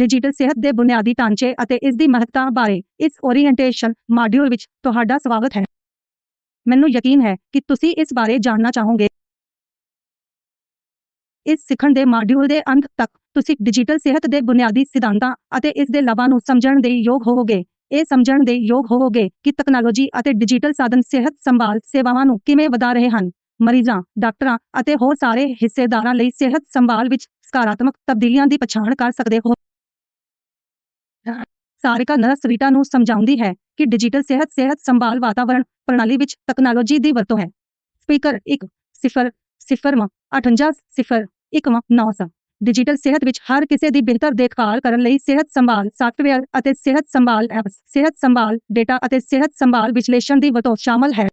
Digital ਸਿਹਤ ਦੇ ਬੁਨਿਆਦੀ ਢਾਂਚੇ ਅਤੇ ਇਸ ਦੀ ਮਹੱਤਤਾ ਬਾਰੇ ਇਸ ਓਰੀਐਂਟੇਸ਼ਨ ਮਾਡਿਊਲ ਵਿੱਚ ਤੁਹਾਡਾ ਸਵਾਗਤ ਹੈ। ਮੈਨੂੰ ਯਕੀਨ ਹੈ ਕਿ ਤੁਸੀਂ ਇਸ ਬਾਰੇ ਜਾਣਨਾ ਚਾਹੋਗੇ। ਇਸ ਸਿੱਖਣ ਦੇ ਮਾਡਿਊਲ ਦੇ ਅੰਤ ਤੱਕ ਤੁਸੀਂ ਡਿਜੀਟਲ ਸਿਹਤ ਦੇ ਬੁਨਿਆਦੀ ਸਿਧਾਂਤਾਂ ਅਤੇ ਇਸ ਦੇ ਲਾਭਾਂ ਨੂੰ ਸਮਝਣ ਦੇ ਯੋਗ ਹੋਵੋਗੇ। ਇਹ ਸਮਝਣ ਦੇ ਯੋਗ ਹੋਵੋਗੇ ਕਿ ਤਕਨਾਲੋਜੀ ਅਤੇ ਡਿਜੀਟਲ ਸਾਧਨ ਸਿਹਤ ਸੰਭਾਲ ਸੇਵਾਵਾਂ ਨੂੰ ਕਿਵੇਂ ਵਧਾ ਰਹੇ ਹਨ। ਮਰੀਜ਼ਾਂ, ਡਾਕਟਰਾਂ ਅਤੇ ਹੋਰ ਸਾਰੇ ਹਿੱਸੇਦਾਰਾਂ ਲਈ ਸਿਹਤ ਸੰਭਾਲ ਵਿੱਚ ਸਕਾਰਾਤਮਕ ਤਬਦੀਲੀਆਂ ਦੀ ਪਛਾਣ ਕਰ ਸਕਦੇ ਹੋ। ਸਾਰਿਕਾ ਨਰਸ ਰੀਟਾ ਨੂੰ ਸਮਝਾਉਂਦੀ ਹੈ ਕਿ ਡਿਜੀਟਲ ਸਿਹਤ ਸਿਹਤ ਸੰਭਾਲ ਵਾਤਾਵਰਣ ਪ੍ਰਣਾਲੀ ਵਿੱਚ ਤਕਨਾਲੋਜੀ ਦੀ ਵਰਤੋਂ ਹੈ। ਸਪੀਕਰ 1 0 0 58 0 1 9 ਡਿਜੀਟਲ ਸਿਹਤ ਵਿੱਚ ਹਰ ਕਿਸੇ ਦੀ ਬਿਹਤਰ ਦੇਖਭਾਲ ਕਰਨ ਲਈ ਸਿਹਤ ਸੰਭਾਲ ਸਾਫਟਵੇਅਰ ਅਤੇ ਸਿਹਤ ਸੰਭਾਲ ਐਪਸ ਸਿਹਤ ਸੰਭਾਲ ਡੇਟਾ ਅਤੇ ਸਿਹਤ ਸੰਭਾਲ ਵਿਸ਼ਲੇਸ਼ਣ ਦੀ ਵਰਤੋਂ ਸ਼ਾਮਲ ਹੈ।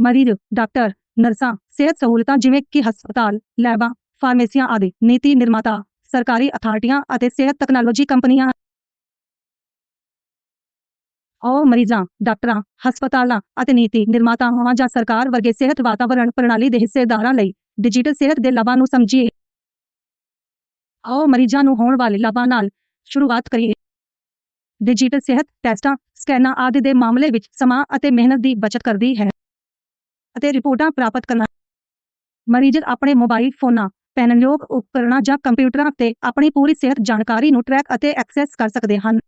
ਮਰੀਜ਼, ਡਾਕਟਰ, ਨਰਸਾਂ, ਸਿਹਤ ਸਹੂਲਤਾਂ ਜਿਵੇਂ ਕਿ ਹਸਪਤਾਲ, ਲੈਬਾਂ, ਫਾਰਮੇਸੀਆਂ ਆਦਿ, ਨੀਤੀ ਨਿਰਮਾਤਾ, ਸਰਕਾਰੀ ਅਥਾਰਟੀਆਂ ਅਤੇ ਸਿਹਤ ਤਕਨਾਲੋਜੀ ਕੰਪਨੀਆਂ। ਉਹ ਮਰੀਜ਼ਾਂ, ਡਾਕਟਰਾਂ, ਹਸਪਤਾਲਾਂ ਅਤੇ ਨੀਤੀ ਨਿਰਮਾਤਾਵਾਂ ਜਾਂ ਸਰਕਾਰ ਵਰਗੇ ਸਿਹਤ ਵਾਤਾਵਰਣ ਪ੍ਰਣਾਲੀ ਦੇ ਹਿੱਸੇਦਾਰਾਂ ਲਈ ਡਿਜੀਟਲ ਸਿਹਤ ਦੇ ਲਾਭਾਂ ਨੂੰ ਸਮਝੀਏ। ਆਓ ਮਰੀਜ਼ਾਂ ਨੂੰ ਹੋਣ ਵਾਲੇ ਲਾਭਾਂ ਨਾਲ ਸ਼ੁਰੂਆਤ ਕਰੀਏ। ਡਿਜੀਟਲ ਸਿਹਤ ਟੈਸਟਾਂ, ਸਕੈਨਾਂ ਆਦਿ ਦੇ ਮਾਮਲੇ ਵਿੱਚ ਸਮਾਂ ਅਤੇ ਮਿਹਨਤ ਦੀ ਬਚਤ ਕਰਦੀ ਹੈ। ਅਤੇ ਰਿਪੋਰਟਾਂ ਪ੍ਰਾਪਤ ਕਰਨਾ। ਮਰੀਜ਼ ਆਪਣੇ ਮੋਬਾਈਲ ਫੋਨਾਂ ਪੈਨਯੋਗ ਉਪਕਰਣਾਂ ਜਾਂ ਕੰਪਿਊਟਰਾਂ ਤੇ ਆਪਣੀ ਪੂਰੀ ਸਿਹਤ ਜਾਣਕਾਰੀ ਨੂੰ ਟਰੈਕ ਅਤੇ ਐਕਸੈਸ ਕਰ ਸਕਦੇ ਹਨ।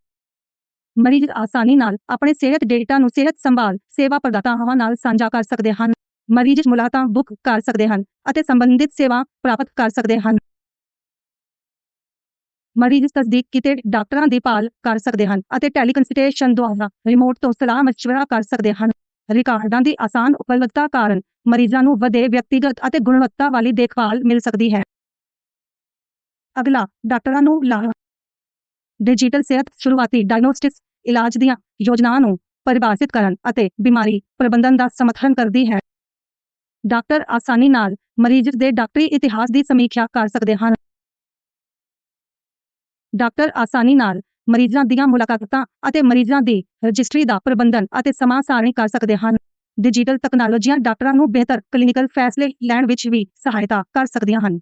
ਮਰੀਜ਼ ਆਸਾਨੀ ਨਾਲ ਆਪਣੇ ਸਿਹਤ ਡੇਟਾ ਨੂੰ ਸਿਹਤ ਸੰਭਾਲ, ਸੇਵਾ ਪ੍ਰਦਾਤਾਵਾਂ ਨਾਲ ਸਾਂਝਾ ਕਰ ਸਕਦੇ ਹਨ। ਮਰੀਜ਼ ਮੁਲਾਕਾਤਾਂ ਬੁੱਕ ਕਰ ਸਕਦੇ ਹਨ ਅਤੇ ਸੰਬੰਧਿਤ ਸੇਵਾ ਪ੍ਰਾਪਤ ਕਰ ਸਕਦੇ ਹਨ। ਮਰੀਜ਼ ਤਸਦੀਕ ਕੀਤੇ ਡਾਕਟਰਾਂ ਦੀ ਭਾਲ ਕਰ ਸਕਦੇ ਹਨ ਅਤੇ ਟੈਲੀਕੰਸਲਟੇਸ਼ਨ ਦੁਆਰਾ ਰਿਮੋਟ ਤੋਂ ਸਲਾਹ ਮਸ਼ਵਰਾ ਕਰ ਸਕਦੇ ਹਨ। ਰਿਕਾਰਡਾਂ ਦੀ ਆਸਾਨ ਉਪਲਬਧਤਾ ਕਾਰਨ ਮਰੀਜ਼ਾਂ ਨੂੰ ਵਧੇ ਵਿਅਕਤੀਗਤ ਅਤੇ ਗੁਣਵੱਤਾ ਵਾਲੀ ਦੇਖਭਾਲ ਮਿਲ ਸਕਦੀ ਹੈ। ਅਗਲਾ, ਡਾਕਟਰਾਂ ਨੂੰ ਲਾਭ ਡਿਜੀਟਲ ਸਿਹਤ ਸ਼ੁਰੂਆਤੀ ਡਾਇਗਨੋਸਟਿਕਸ ਇਲਾਜ ਦੀਆਂ ਯੋਜਨਾਵਾਂ ਨੂੰ ਪਰਿਭਾਸ਼ਿਤ ਕਰਨ ਅਤੇ ਬਿਮਾਰੀ ਪ੍ਰਬੰਧਨ ਦਾ ਸਮਰਥਨ ਕਰਦੀ ਹੈ। ਡਾਕਟਰ ਆਸਾਨੀ ਨਾਲ ਮਰੀਜ਼ ਦੇ ਡਾਕਟਰੀ ਇਤਿਹਾਸ ਦੀ ਸਮੀਖਿਆ ਕਰ ਸਕਦੇ ਹਨ। ਡਾਕਟਰ ਆਸਾਨੀ ਨਾਲ ਮਰੀਜ਼ਾਂ ਦੀਆਂ ਮੁਲਾਕਾਤਾਂ ਅਤੇ ਮਰੀਜ਼ਾਂ ਦੀ ਰਜਿਸਟਰੀ ਦਾ ਪ੍ਰਬੰਧਨ ਅਤੇ ਸਮਾਂ ਸਾਰਣੀ ਕਰ ਸਕਦੇ ਹਨ। ਡਿਜੀਟਲ ਤਕਨਾਲੋਜੀਆਂ ਡਾਕਟਰਾਂ ਨੂੰ ਬਿਹਤਰ ਕਲੀਨਿਕਲ ਫੈਸਲੇ ਲੈਣ ਵਿੱਚ ਵੀ ਸਹਾਇਤਾ ਕਰ ਸਕਦੀਆਂ ਹਨ।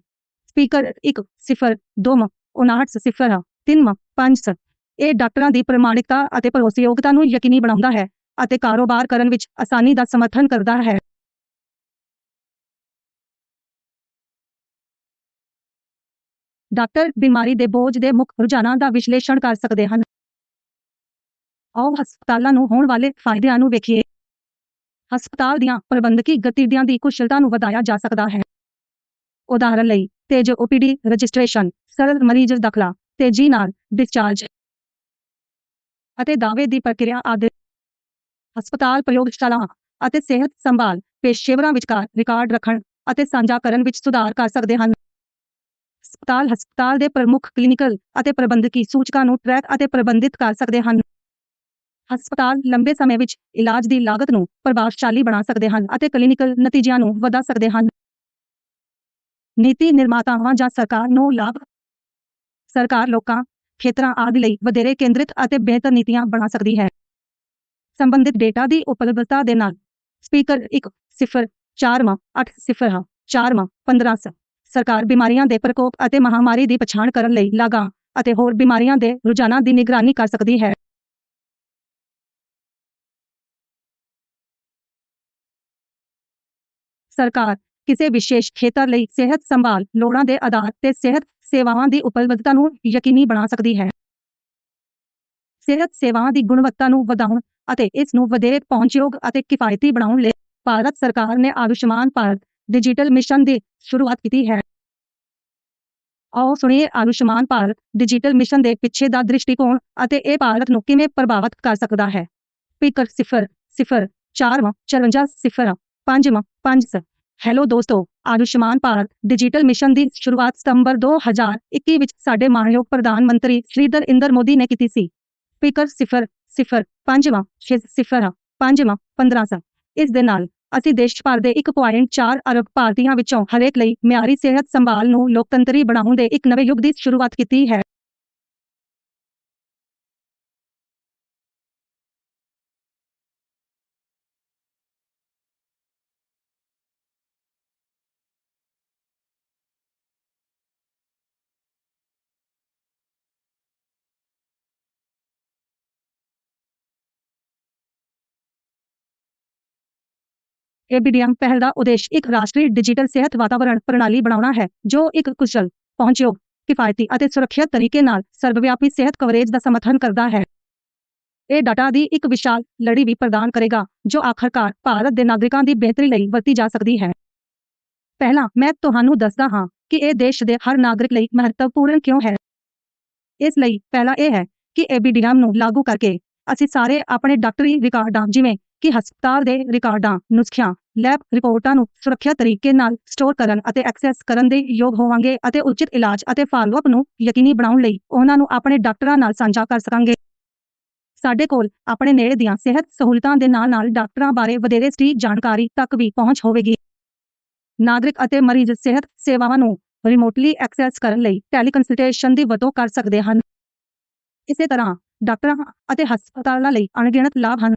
ਸਪੀਕਰ 1 0 2 59 0 3 5 ਇਹ ਡਾਕਟਰਾਂ ਦੀ ਪ੍ਰਮਾਣਿਕਤਾ ਅਤੇ ਭਰੋਸੇਯੋਗਤਾ ਨੂੰ ਯਕੀਨੀ ਬਣਾਉਂਦਾ ਹੈ ਅਤੇ ਕਾਰੋਬਾਰ ਕਰਨ ਵਿੱਚ ਆਸਾਨੀ ਦਾ ਸਮਰਥਨ ਕਰਦਾ ਹੈ। ਡਾਕਟਰ ਬਿਮਾਰੀ ਦੇ ਬੋਝ ਦੇ ਮੁੱਖ ਰੁਝਾਨਾਂ ਦਾ ਵਿਸ਼ਲੇਸ਼ਣ ਕਰ ਸਕਦੇ ਹਨ। ਆਓ ਹਸਪਤਾਲਾਂ ਨੂੰ ਹੋਣ ਵਾਲੇ ਫਾਇਦਿਆਂ ਨੂੰ ਵੇਖੀਏ। ਹਸਪਤਾਲ ਦੀਆਂ ਪ੍ਰਬੰਧਕੀ ਗਤੀਵਿਧੀਆਂ ਦੀ ਕੁਸ਼ਲਤਾ ਨੂੰ ਵਧਾਇਆ ਜਾ ਸਕਦਾ ਹੈ। ਉਦਾਹਰਨ ਲਈ, ਤੇਜ਼ ਓਪੀਡੀ ਰਜਿਸਟ੍ਰੇਸ਼ਨ, ਸਰਲ ਮਰੀਜ਼ ਦਾਖਲਾ, ਤੇਜ਼ੀ ਨਾਲ ਡਿਸਚਾਰਜ ਅਤੇ ਦਾਅਵੇ ਦੀ ਪ੍ਰਕਿਰਿਆ ਆਦਿ। ਹਸਪਤਾਲ ਪ੍ਰਯੋਗਸ਼ਾਲਾ ਅਤੇ ਸਿਹਤ ਸੰਭਾਲ, ਪੇਸ਼ੇਵਰਾਂ ਵਿਚਕਾਰ ਰਿਕਾਰਡ ਰੱਖਣ ਅਤੇ ਸਾਂਝਾ ਕਰਨ ਵਿੱਚ ਸੁਧਾਰ ਕਰ ਸਕਦੇ ਹਨ। ਹਸਪਤਾਲ ਹਸਪਤਾਲ ਦੇ ਪ੍ਰਮੁੱਖ ਕਲੀਨਿਕਲ ਅਤੇ ਪ੍ਰਬੰਧਕੀ ਸੂਚਕਾਂ ਨੂੰ ਟਰੈਕ ਅਤੇ ਪ੍ਰਬੰਧਿਤ ਕਰ ਸਕਦੇ ਹਨ। ਹਸਪਤਾਲ ਲੰਬੇ ਸਮੇਂ ਵਿੱਚ ਇਲਾਜ ਦੀ ਲਾਗਤ ਨੂੰ ਪ੍ਰਭਾਵਸ਼ਾਲੀ ਬਣਾ ਸਕਦੇ ਹਨ ਅਤੇ ਕਲੀਨਿਕਲ ਨਤੀਜਿਆਂ ਨੂੰ ਵਧਾ ਸਕਦੇ ਹਨ। ਨੀਤੀ ਨਿਰਮਾਤਾਵਾਂ ਜਾਂ ਸਰਕਾਰ ਨੂੰ ਲਾਭ ਸਰਕਾਰ ਲੋਕਾਂ, ਖੇਤਰਾਂ ਆਦਿ ਲਈ ਵਧੇਰੇ ਕੇਂਦਰਿਤ ਅਤੇ ਬਿਹਤਰ ਨੀਤੀਆਂ ਬਣਾ ਸਕਦੀ ਹੈ। ਸੰਬੰਧਿਤ ਡੇਟਾ ਦੀ ਉਪਲਬਧਤਾ ਦੇ ਨਾਲ ਸਪੀਕਰ 1 0 4 8 0 4 15 ਸਰਕਾਰ ਬਿਮਾਰੀਆਂ ਦੇ ਪ੍ਰਕੋਪ ਅਤੇ ਮਹਾਮਾਰੀ ਦੀ ਪਛਾਣ ਕਰਨ ਲਈ ਲਾਗਾਂ ਅਤੇ ਹੋਰ ਬਿਮਾਰੀਆਂ ਦੇ ਰੁਝਾਨਾਂ ਦੀ ਨਿਗਰਾਨੀ ਕਰ ਸਕਦੀ ਹੈ। ਸਰਕਾਰ ਕਿਸੇ ਵਿਸ਼ੇਸ਼ ਖੇਤਰ ਲਈ ਸਿਹਤ ਸੰਭਾਲ ਲੋੜਾਂ ਦੇ ਆਧਾਰ ਤੇ ਸਿਹਤ ਸੇਵਾਵਾਂ ਦੀ ਉਪਲਬਧਤਾ ਨੂੰ ਯਕੀਨੀ ਬਣਾ ਸਕਦੀ ਹੈ। ਸਿਹਤ ਸੇਵਾਵਾਂ ਦੀ ਗੁਣਵੱਤਾ ਨੂੰ ਵਧਾਉਣ ਅਤੇ ਇਸ ਨੂੰ ਵਧੇਰੇ ਪਹੁੰਚਯੋਗ ਅਤੇ ਕਿਫਾਇਤੀ ਬਣਾਉਣ ਲਈ ਭਾਰਤ ਸਰਕਾਰ ਨੇ ਆਯੁਸ਼ਮਾਨ ਭਾਰਤ ਡਿਜੀਟਲ ਮਿਸ਼ਨ ਦੀ ਸ਼ੁਰੂਆਤ ਕੀਤੀ ਹੈ। ਆਓ ਸੁਣੀਏ ਆਯੁਸ਼ਮਾਨ ਭਾਰਤ ਡਿਜੀਟਲ ਮਿਸ਼ਨ ਦੇ ਪਿੱਛੇ ਦਾ ਦ੍ਰਿਸ਼ਟੀਕੋਣ ਅਤੇ ਇਹ ਭਾਰਤ ਨੂੰ ਕਿਵੇਂ ਪ੍ਰਭਾਵਿਤ ਕਰ ਸਕਦਾ ਹੈ। ਸਪੀਕਰ 0 0 4 54 0 5 5 ਹੈਲੋ ਦੋਸਤੋ, ਆਯੁਸ਼ਮਾਨ ਭਾਰਤ ਡਿਜੀਟਲ ਮਿਸ਼ਨ ਦੀ ਸ਼ੁਰੂਆਤ ਸਤੰਬਰ 2021 ਵਿੱਚ ਸਾਡੇ ਮਾਨਯੋਗ ਪ੍ਰਧਾਨ ਮੰਤਰੀ ਸ੍ਰੀ ਇੰਦਰ ਮੋਦੀ ਨੇ ਕੀਤੀ ਸੀ। ਸਪੀਕਰ 0 0 5 0 5 15 ਇਸ ਦੇ ਨਾਲ ਅਸੀਂ ਦੇਸ਼ ਭਰ ਦੇ 1.4 ਅਰਬ ਭਾਰਤੀਆਂ ਵਿੱਚੋਂ ਹਰੇਕ ਲਈ ਮਿਆਰੀ ਸਿਹਤ ਸੰਭਾਲ ਨੂੰ ਲੋਕਤੰਤਰੀ ਬਣਾਉਣ ਦੇ ਇੱਕ ਨਵੇਂ ਯੁੱਗ ਦੀ ਸ਼ੁਰੂਆਤ ਕੀਤੀ ਹੈ। ਏਬੀਡੀਐਮ ਪਹਿਲ ਦਾ ਉਦੇਸ਼ ਇੱਕ ਰਾਸ਼ਟਰੀ ਡਿਜੀਟਲ ਸਿਹਤ ਵਾਤਾਵਰਣ ਪ੍ਰਣਾਲੀ ਬਣਾਉਣਾ ਹੈ, ਜੋ ਇੱਕ ਕੁਸ਼ਲ, ਪਹੁੰਚਯੋਗ, ਕਿਫਾਇਤੀ ਅਤੇ ਸੁਰੱਖਿਅਤ ਤਰੀਕੇ ਨਾਲ ਸਰਵਵਿਆਪੀ ਸਿਹਤ ਕਵਰੇਜ ਦਾ ਸਮਰਥਨ ਕਰਦਾ ਹੈ। ਇਹ ਡਾਟਾ ਦੀ ਇੱਕ ਵਿਸ਼ਾਲ ਲੜੀ ਵੀ ਪ੍ਰਦਾਨ ਕਰੇਗਾ, ਜੋ ਆਖਰਕਾਰ ਭਾਰਤ ਦੇ ਨਾਗਰਿਕਾਂ ਦੀ ਬਿਹਤਰੀ ਲਈ ਵਰਤੀ ਜਾ ਸਕਦੀ ਹੈ। ਪਹਿਲਾਂ, ਮੈਂ ਤੁਹਾਨੂੰ ਦੱਸਦਾ ਹਾਂ ਕਿ ਇਹ ਦੇਸ਼ ਦੇ ਹਰ ਨਾਗਰਿਕ ਲਈ ਮਹੱਤਵਪੂਰਨ ਕਿਉਂ ਹੈ। ਇਸ ਲਈ ਪਹਿਲਾ ਇਹ ਹੈ ਕਿ ਏਬੀਡੀਐਮ ਨੂੰ ਲਾਗੂ ਕਰਕੇ ਅਸੀਂ ਸਾਰੇ ਆਪਣੇ ਡਾਕਟਰੀ ਰਿਕਾਰਡਾਂ, ਜਿਵੇਂ ਕਿ ਹਸਪਤਾਲ ਦੇ ਰਿਕਾਰਡਾਂ, ਨੁਸਖਿਆਂ, ਲੈਬ ਰਿਪੋਰਟਾਂ ਨੂੰ ਸੁਰੱਖਿਅਤ ਤਰੀਕੇ ਨਾਲ ਸਟੋਰ ਕਰਨ ਅਤੇ ਐਕਸੈਸ ਕਰਨ ਦੇ ਯੋਗ ਹੋਵਾਂਗੇ ਅਤੇ ਉਚਿਤ ਇਲਾਜ ਅਤੇ ਫਾਲੋਅਪ ਨੂੰ ਯਕੀਨੀ ਬਣਾਉਣ ਲਈ ਉਹਨਾਂ ਨੂੰ ਆਪਣੇ ਡਾਕਟਰਾਂ ਨਾਲ ਸਾਂਝਾ ਕਰ ਸਕਾਂਗੇ। ਸਾਡੇ ਕੋਲ ਆਪਣੇ ਨੇੜੇ ਦੀਆਂ ਸਿਹਤ ਸਹੂਲਤਾਂ ਦੇ ਨਾਲ-ਨਾਲ ਡਾਕਟਰਾਂ ਬਾਰੇ ਵਧੇਰੇ ਸਟੀਕ ਜਾਣਕਾਰੀ ਤੱਕ ਵੀ ਪਹੁੰਚ ਹੋਵੇਗੀ। ਨਾਗਰਿਕ ਅਤੇ ਮਰੀਜ਼ ਸਿਹਤ ਸੇਵਾਵਾਂ ਨੂੰ ਰਿਮੋਟਲੀ ਐਕਸੈਸ ਕਰਨ ਲਈ ਟੈਲੀਕਨਸਲਟੇਸ਼ਨ ਦੀ ਵਰਤੋਂ ਕਰ ਸਕਦੇ ਹਨ। ਇਸੇ ਤਰ੍ਹਾਂ ਡਾਕਟਰਾਂ ਅਤੇ ਹਸਪਤਾਲਾਂ ਲਈ ਅਣਗਿਣਤ ਲਾਭ ਹਨ।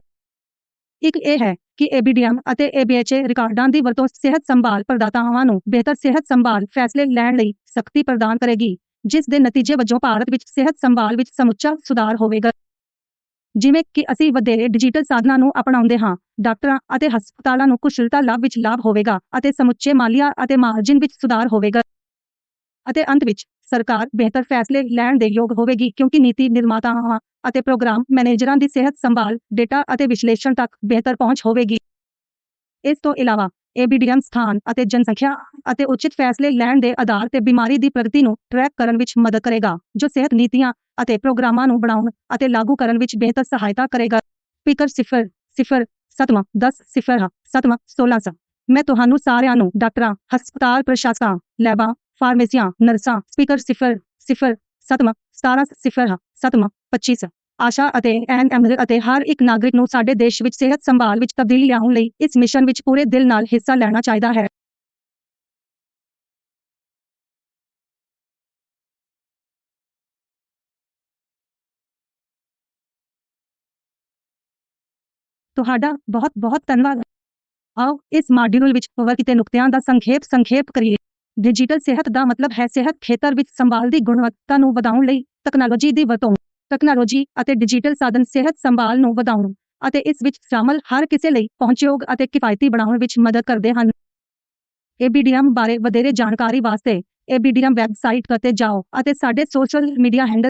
ਇੱਕ ਇਹ ਹੈ ਕਿ ਏਬੀਡੀਐਮ ਅਤੇ ਏਬੀਐਚਏ ਰਿਕਾਰਡਾਂ ਦੀ ਵਰਤੋਂ ਸਿਹਤ ਸੰਭਾਲ ਪ੍ਰਦਾਤਾਵਾਂ ਨੂੰ ਬਿਹਤਰ ਸਿਹਤ ਸੰਭਾਲ ਫੈਸਲੇ ਲੈਣ ਲਈ ਸਖਤੀ ਪ੍ਰਦਾਨ ਕਰੇਗੀ, ਜਿਸ ਦੇ ਨਤੀਜੇ ਵਜੋਂ ਭਾਰਤ ਵਿੱਚ ਸਿਹਤ ਸੰਭਾਲ ਵਿੱਚ ਸਮੁੱਚਾ ਸੁਧਾਰ ਹੋਵੇਗਾ। ਜਿਵੇਂ ਕਿ ਅਸੀਂ ਵਧੇਰੇ ਡਿਜੀਟਲ ਸਾਧਨਾਂ ਨੂੰ ਅਪਣਾਉਂਦੇ ਹਾਂ, ਡਾਕਟਰਾਂ ਅਤੇ ਹਸਪਤਾਲਾਂ ਨੂੰ ਕੁਸ਼ਲਤਾ ਲਾਭ ਵਿੱਚ ਲਾਭ ਹੋਵੇਗਾ ਅਤੇ ਸਮੁੱਚੇ ਮਾਲੀਆ ਅਤੇ ਮਾਰਜਿਨ ਵਿੱਚ ਸੁਧਾਰ ਹੋਵੇਗਾ। ਅਤੇ ਅੰਤ ਵਿੱਚ ਸਰਕਾਰ ਬਿਹਤਰ ਫੈਸਲੇ ਲੈਣ ਦੇ ਯੋਗ ਹੋਵੇਗੀ ਕਿਉਂਕਿ ਨੀਤੀ ਨਿਰਮਾਤਾਵਾਂ ਅਤੇ ਪ੍ਰੋਗਰਾਮ ਮੈਨੇਜਰਾਂ ਦੀ ਸਿਹਤ ਸੰਭਾਲ, ਡੇਟਾ ਅਤੇ ਵਿਸ਼ਲੇਸ਼ਣ ਤੱਕ ਬਿਹਤਰ ਪਹੁੰਚ ਹੋਵੇਗੀ। ਇਸ ਤੋਂ ਇਲਾਵਾ ਏਬੀਡੀਐਮ ਸਥਾਨ ਅਤੇ ਜਨਸੰਖਿਆ ਅਤੇ ਉਚਿਤ ਫੈਸਲੇ ਲੈਣ ਦੇ ਆਧਾਰ ਤੇ ਬਿਮਾਰੀ ਦੀ ਪ੍ਰਗਤੀ ਨੂੰ ਟਰੈਕ ਕਰਨ ਵਿੱਚ ਮਦਦ ਕਰੇਗਾ, ਜੋ ਸਿਹਤ ਨੀਤੀਆਂ ਅਤੇ ਪ੍ਰੋਗਰਾਮਾਂ ਨੂੰ ਬਣਾਉਣ ਅਤੇ ਲਾਗੂ ਕਰਨ ਵਿੱਚ ਬਿਹਤਰ ਸਹਾਇਤਾ ਕਰੇਗਾ। ਸਪੀਕਰ 0 0 ਸਤਵਾਂ 10 0 ਸਤਵਾਂ 16 ਮੈਂ ਤੁਹਾਨੂੰ ਸਾਰਿਆਂ ਨੂੰ, ਡਾਕਟਰਾਂ, ਹਸਪਤਾਲ ਪ੍ਰਸ਼ਾਸਕਾਂ, ਲੈਬਾਂ ਫਾਰਮੇਸੀਆਂ, ਨਰਸਾਂ, ਸਪੀਕਰ 0 0 ਸਤਵਾਂ 17 0 ਸਤਵਾਂ 25 ਆਸ਼ਾ ਅਤੇ ਐਨਐਮ ਅਤੇ ਹਰ ਇੱਕ ਨਾਗਰਿਕ ਨੂੰ ਸਾਡੇ ਦੇਸ਼ ਵਿੱਚ ਸਿਹਤ ਸੰਭਾਲ ਵਿੱਚ ਤਬਦੀਲੀ ਲਿਆਉਣ ਲਈ ਇਸ ਮਿਸ਼ਨ ਵਿੱਚ ਪੂਰੇ ਦਿਲ ਨਾਲ ਹਿੱਸਾ ਲੈਣਾ ਚਾਹੀਦਾ ਹੈ। ਤੁਹਾਡਾ ਬਹੁਤ ਬਹੁਤ ਧੰਨਵਾਦ। ਆਓ ਇਸ ਮਾਡਿਊਲ ਵਿੱਚ ਕਵਰ ਕੀਤੇ ਨੁਕਤਿਆਂ ਦਾ ਸੰਖੇਪ ਸੰਖੇਪ ਕਰੀਏ। ਡਿਜੀਟਲ ਸਿਹਤ ਦਾ ਮਤਲਬ ਹੈ ਸਿਹਤ ਖੇਤਰ ਵਿੱਚ ਸੰਭਾਲ ਦੀ ਗੁਣਵੱਤਾ ਨੂੰ ਵਧਾਉਣ ਲਈ ਤਕਨਾਲੋਜੀ ਦੀ ਵਰਤੋਂ ਤਕਨਾਲੋਜੀ ਅਤੇ ਡਿਜੀਟਲ ਸਾਧਨ ਸਿਹਤ ਸੰਭਾਲ ਨੂੰ ਵਧਾਉਣ ਅਤੇ ਇਸ ਵਿੱਚ ਸ਼ਾਮਲ ਹਰ ਕਿਸੇ ਲਈ ਪਹੁੰਚਯੋਗ ਅਤੇ ਕਿਫਾਇਤੀ ਬਣਾਉਣ ਵਿੱਚ ਮਦਦ ਕਰਦੇ ਹਨ। ਏਬੀਡੀਐਮ ਬਾਰੇ ਵਧੇਰੇ ਜਾਣਕਾਰੀ ਵਾਸਤੇ ਏਬੀਡੀਐਮ ਵੈਬਸਾਈਟ ਤੇ ਜਾਓ ਅਤੇ ਸਾਡੇ ਸੋਸ਼ਲ ਮੀਡੀਆ ਹੈਂਡਲ